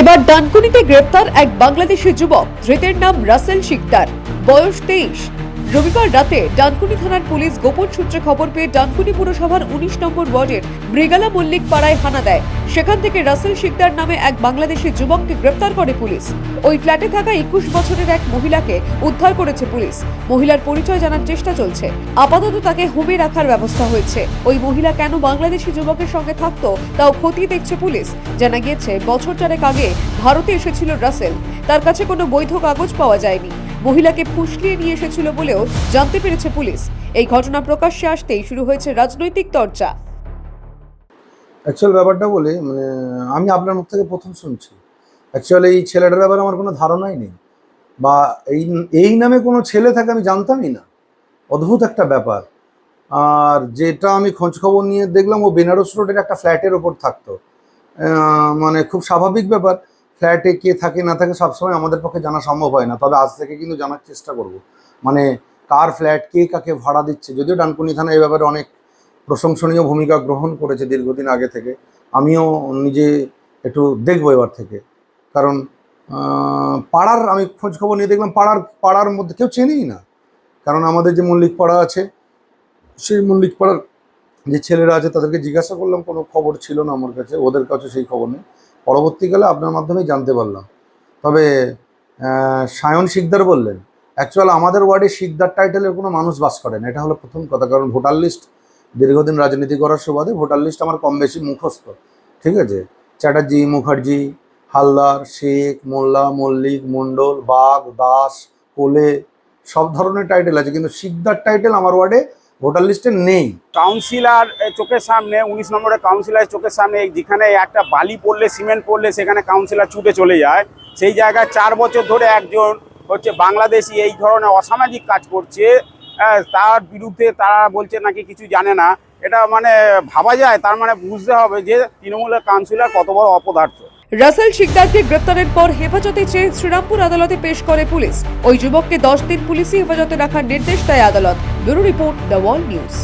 এবার ডানকুনিতে গ্রেপ্তার এক বাংলাদেশি যুবক ধৃতের নাম রাসেল শিকদার। বয়স তেইশ। রবিবার রাতে ডানকুনি থানার পুলিশ গোপন সূত্রে খবর পেয়ে ডানকুনি পুরসভার উনিশ নম্বর ওয়ার্ডের মৃগালা মল্লিক পাড়ায় হানা দেয়। সেখান থেকে রাসেল শিকদার নামে এক বাংলাদেশি যুবককে গ্রেপ্তার করে পুলিশ। ওই ফ্ল্যাটে থাকা একুশ বছরের এক মহিলাকে উদ্ধার করেছে পুলিশ। মহিলার পরিচয় জানার চেষ্টা চলছে। আপাতত তাকে হোমে রাখার ব্যবস্থা হয়েছে। ওই মহিলা কেন বাংলাদেশি যুবকের সঙ্গে থাকতো, তাও খতিয়ে দেখছে পুলিশ। জানা গিয়েছে, বছর চারেক আগে ভারতে এসেছিল রাসেল। তার কাছে কোনো বৈধ কাগজ পাওয়া যায়নি। মহিলাকে ফুসলিয়ে নিয়ে এসেছিল বলেও জানতে পেরেছে পুলিশ। এই ঘটনা প্রকাশ্যে আসতেই শুরু হয়েছে রাজনৈতিক চর্চা অ্যাকচুয়াল ব্যাপারটা বলি মানে আমি আপনার মুখ থেকে প্রথম শুনছি। অ্যাকচুয়ালি এই ছেলেটার ব্যাপারে আমার কোনো ধারণাই নেই। বা এই এই নামে কোনো ছেলে থাকে আমি জানতামই না। অদ্ভুত একটা ব্যাপার। আর যেটা আমি খোঁজ খবর নিয়ে দেখলাম, ও বেনারস রোডের একটা ফ্ল্যাটের ওপর থাকতো। মানে খুব স্বাভাবিক ব্যাপার। ফ্ল্যাটে কে থাকে, না থাকে সবসময় আমাদের পক্ষে জানা সম্ভব হয় না। তবে আজ থেকে কিন্তু জানার চেষ্টা করব। মানে কার ফ্ল্যাট কে কাকে ভাড়া দিচ্ছে? যদিও ডানকুনি থানা এই ব্যাপারে অনেক প্রশংসনীয় ভূমিকা গ্রহণ করেছে দীর্ঘদিন আগে থেকে। আমিও নিজে একটু দেখব এবার থেকে। কারণ পাড়ার আমি খোঁজ খবর নিয়ে দেখলাম, পাড়ার পাড়ার মধ্যে কেউ চেনেই না। কারণ আমাদের যে মল্লিক পাড়া আছে, সেই মল্লিক পাড়ার যে ছেলেরা আছে, তাদেরকে জিজ্ঞাসা করলাম, কোনো খবর ছিল না আমার কাছে, ওদের কাছে সেই খবর নেই। পরবর্তীকালে আপনার মাধ্যমেই জানতে পারলাম। তবে সায়ন শিকদার বললেন অ্যাকচুয়াল আমাদের ওয়ার্ডে শিকদার টাইটেলের কোনো মানুষ বাস করে না। এটা হলো প্রথম কথা, কারণ ভোটার লিস্ট দীর্ঘদিন রাজনীতি করার সুবাদে ভোটার লিস্ট আমার কম বেশি মুখস্থ। ঠিক আছে? চ্যাটার্জি, মুখার্জি, হালদার, শেখ, মোল্লা, মল্লিক, মণ্ডল বাগ দাস, কোলে, সব ধরনের টাইটেল আছে। কিন্তু শিকদার টাইটেল আমার ওয়ার্ডে ভোটার লিস্টে নেই। কাউন্সিলর চোখের সামনে, উনিশ নম্বরের কাউন্সিলার চোখের সামনে যেখানে একটা বালি পড়লে, সিমেন্ট পড়লে, সেখানে কাউন্সিলর ছুটে চলে যায়। সেই জায়গায় চার বছর ধরে একজন হচ্ছে বাংলাদেশি, এই ধরনের অসামাজিক কাজ করছে। তার বিরুদ্ধে তারা বলছে নাকি কিছু জানে না। এটা মানে ভাবা যায়, তার মানে বুঝতে হবে যে তৃণমূলের কাউন্সিলর কত বড় অপদার্থ। রাসেল শিকদারকে গ্রেপ্তারের পর হেফাজতে চেয়ে শ্রীরামপুর আদালতে পেশ করে পুলিশ। ওই যুবককে দশ দিন পুলিশি হেফাজতে রাখার নির্দেশ দেয় আদালত। Bureau report the wall news.